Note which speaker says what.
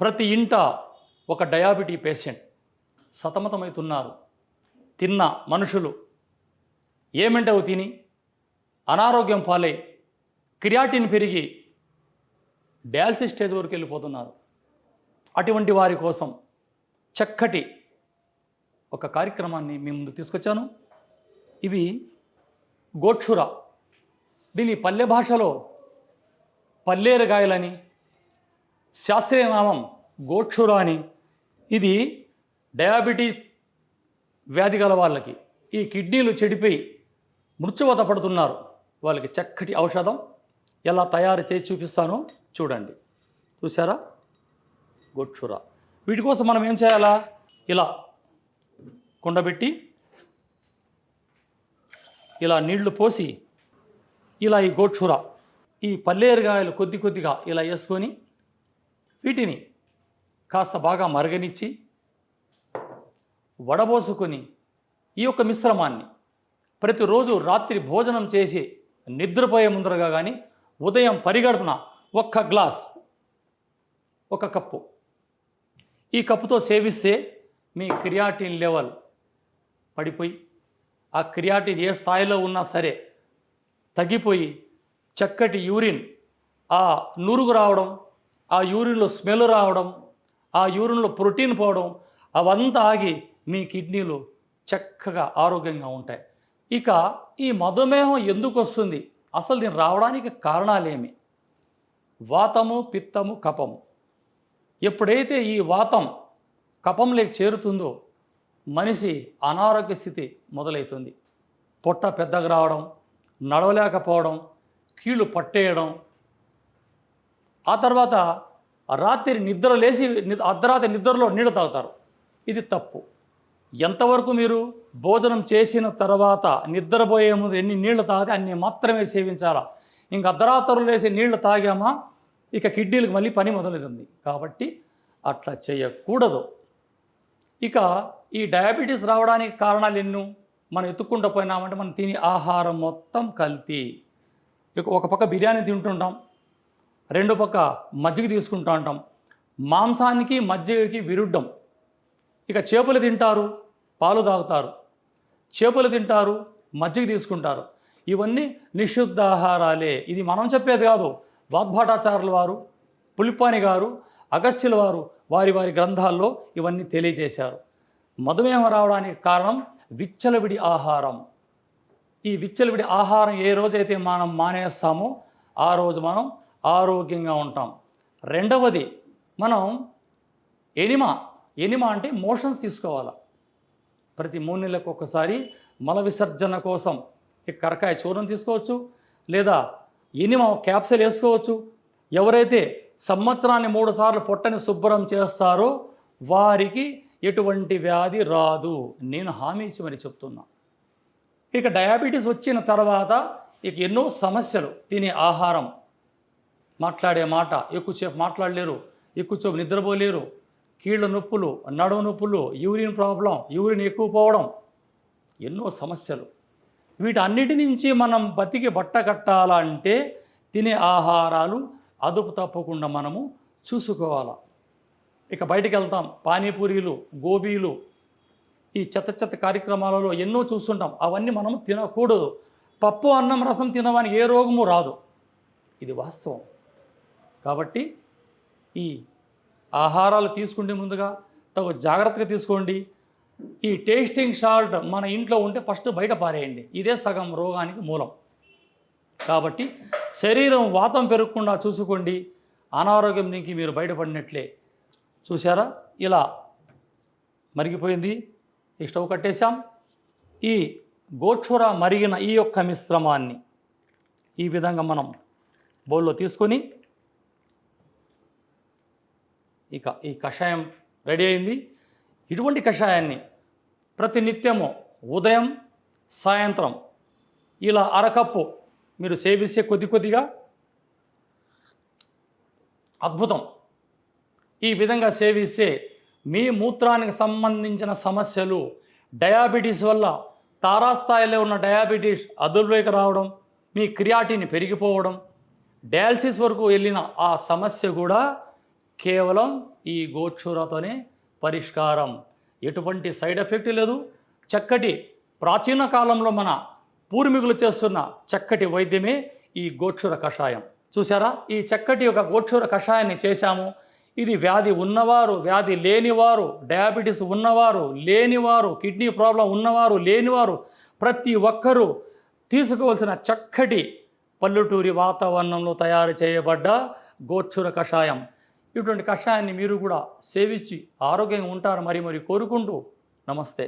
Speaker 1: ప్రతి ఇంట ఒక డయాబెటీ పేషెంట్ సతమతమవుతున్నారు. తిన్న మనుషులు ఏమంటావు తిని? అనారోగ్యం పాలై క్రియాటిన్ పెరిగి డయాలసిస్ స్టేజ్ వరకు వెళ్ళిపోతున్నారు. అటువంటి వారి కోసం చక్కటి ఒక కార్యక్రమాన్ని మీ ముందు తీసుకొచ్చాను. ఇవి గోక్షుర. దీని పల్లె భాషలో పల్లేరుగాయలని శాస్త్రీయ నామం గోక్షుర అని ఇది డయాబెటీస్ వ్యాధి గల వాళ్ళకి. ఈ కిడ్నీలు చెడిపోయి మృత్యువత పడుతున్నారు. వాళ్ళకి చక్కటి ఔషధం. ఎలా తయారు చేసి చూపిస్తానో చూడండి. చూసారా గోక్షుర. వీటి కోసం మనం ఏం చేయాలా? ఇలా కుండబెట్టి ఇలా నీళ్ళు పోసి ఇలా ఈ గోక్షుర ఈ పల్లేరుగాయలు కొద్ది కొద్దిగా ఇలా వేసుకొని వీటిని కాస్త బాగా మరగనిచ్చి వడబోసుకొని ఈ యొక్క మిశ్రమాన్ని ప్రతిరోజు రాత్రి భోజనం చేసి నిద్రపోయే ముందరగా కానీ ఉదయం పరిగడుపున ఒక్క గ్లాస్ ఒక కప్పు ఈ కప్పుతో సేవిస్తే మీ క్రియాటిన్ లెవెల్ పడిపోయి ఆ క్రియాటిన్ ఏ స్థాయిలో ఉన్నా సరే తగ్గిపోయి చక్కటి యూరిన్ ఆ నురుగు రావడం ఆ యూరిన్లో స్మెల్ రావడం ఆ యూరిన్లో ప్రోటీన్ పోవడం అవంతా ఆగి మీ కిడ్నీలు చక్కగా ఆరోగ్యంగా ఉంటాయి. ఇక ఈ మధుమేహం ఎందుకు వస్తుంది? అసలు దీని రావడానికి కారణాలేమి? వాతము పిత్తము కపము. ఎప్పుడైతే ఈ వాతం కపంలోకి చేరుతుందో మనిషి అనారోగ్య స్థితి మొదలవుతుంది పొట్ట పెద్దగా రావడం నడవలేకపోవడం కీళ్ళు పట్టేయడం ఆ తర్వాత రాత్రి నిద్ర లేచి అర్ధరాత్రి నిద్రలో నీళ్ళు తాగుతారు. ఇది తప్పు. ఎంతవరకు మీరు భోజనం చేసిన తర్వాత నిద్రపోయే ముందు ఎన్ని నీళ్ళు తాగితే అన్ని మాత్రమే సేవించాలా? ఇంక అర్ధరాత్రులు లేసి నీళ్ళు తాగామా? ఇక కిడ్నీలకు మళ్ళీ పని మొదలవుతుంది కాబట్టి అట్లా చేయకూడదు. ఇక ఈ డయాబెటీస్ రావడానికి కారణాలు ఎన్నో మనం ఎత్తుక్కుంటూ పోయినామంటే మనం తినే ఆహారం మొత్తం కల్తీ. ఇక ఒక పక్క బిర్యానీ తింటుంటాం. రెండో పక్క మజ్జిగ తీసుకుంటూ ఉంటాం మాంసానికి మజ్జిగకి విరుద్ధం. ఇక చేపలు తింటారు పాలు తాగుతారు. చేపలు తింటారు మజ్జిగ తీసుకుంటారు. ఇవన్నీ నిషుద్ధాహారాలే ఇది మనం చెప్పేది కాదు. వాగ్భాటాచారుల వారు పులిపాని గారు అగస్యుల వారు వారి వారి గ్రంథాల్లో ఇవన్నీ తెలియజేశారు. మధుమేహం రావడానికి కారణం విచ్చలవిడి ఆహారం. ఈ విచ్చలవిడి ఆహారం ఏ రోజైతే మనం మానేస్తామో ఆ రోజు మనం ఆరోగ్యంగా ఉంటాం. రెండవది మనం ఎనిమా ఎనిమా అంటే మోషన్స్ తీసుకోవాలి. ప్రతి మూడు నెలలకు ఒకసారి మల విసర్జన కోసం ఈ కరకాయ చూర్ణం తీసుకోవచ్చు లేదా ఎనిమా క్యాప్సిల్ వేసుకోవచ్చు. ఎవరైతే సంవత్సరాన్ని మూడుసార్లు పొట్టని శుభ్రం చేస్తారో వారికి ఎటువంటి వ్యాధి రాదు. నేను హామీ ఇచ్చి మరి చెప్తున్నా. ఇక డయాబెటీస్ వచ్చిన తర్వాత ఇక ఎన్నో సమస్యలు. తినే ఆహారం మాట్లాడే మాట. ఎక్కువసేపు మాట్లాడలేరు. ఎక్కువసేపు నిద్రపోలేరు. కీళ్ళ నొప్పులు నడుము నొప్పులు యూరిన్ ప్రాబ్లం యూరిన్ ఎక్కువ పోవడం ఎన్నో సమస్యలు. వీటన్నిటి నుంచి మనం బతికి బట్ట కట్టాలంటే తినే ఆహారాలు అదుపు తప్పకుండా మనము చూసుకోవాలి. ఇక బయటికి వెళ్తాం పానీపూరీలు గోబీలు ఈ చెత్త చెత్త కార్యక్రమాలలో ఎన్నో చూస్తుంటాం. అవన్నీ మనము తినకూడదు. పప్పు అన్నం రసం తినవని ఏ రోగము రాదు. ఇది వాస్తవం. కాబట్టి ఈ ఆహారాలు తీసుకుంటే ముందుగా తగు జాగ్రత్తగా తీసుకోండి. ఈ టేస్టింగ్ సాల్ట్ మన ఇంట్లో ఉంటే ఫస్ట్ బయట పారేయండి. ఇదే సగం రోగానికి మూలం. కాబట్టి శరీరం వాతం పెరగకుండా చూసుకోండి. అనారోగ్యం నుంచి మీరు బయటపడినట్లే. చూసారా ఇలా మరిగిపోయింది. ఈ స్టవ్ కట్టేశాం. ఈ గోక్షుర మరిగిన ఈ యొక్క మిశ్రమాన్ని ఈ విధంగా మనం బౌల్లో తీసుకొని ఇక ఈ కషాయం రెడీ అయింది. ఇటువంటి కషాయాన్ని ప్రతినిత్యము ఉదయం సాయంత్రం ఇలా అరకప్పు మీరు సేవిస్తే కొద్ది కొద్దిగా అద్భుతం. ఈ విధంగా సేవిస్తే మీ మూత్రానికి సంబంధించిన సమస్యలు డయాబెటీస్ వల్ల తారాస్థాయిలో ఉన్న డయాబెటీస్ అదుపులోకి రావడం మీ క్రియాటిని పెరిగిపోవడం డయాలసిస్ వరకు వెళ్ళిన ఆ సమస్య కూడా కేవలం ఈ గోచూరతోనే పరిష్కారం. ఎటువంటి సైడ్ ఎఫెక్ట్ లేదు. చక్కటి ప్రాచీన కాలంలో మన పూర్వీకులు చేస్తున్న చక్కటి వైద్యమే ఈ గోచూర కషాయం. చూసారా ఈ చక్కటి ఒక గోచూర కషాయాన్ని చేశాము. ఇది వ్యాధి ఉన్నవారు వ్యాధి లేనివారు డయాబెటీస్ ఉన్నవారు లేనివారు కిడ్నీ ప్రాబ్లం ఉన్నవారు లేనివారు ప్రతి ఒక్కరూ తీసుకోవాల్సిన చక్కటి పల్లెటూరి వాతావరణంలో తయారు చేయబడ్డ గోక్షుర కషాయం. ఇటువంటి కషాయాన్ని మీరు కూడా సేవించి ఆరోగ్యంగా ఉంటారు. మరి మరి కోరుకుంటూ నమస్తే.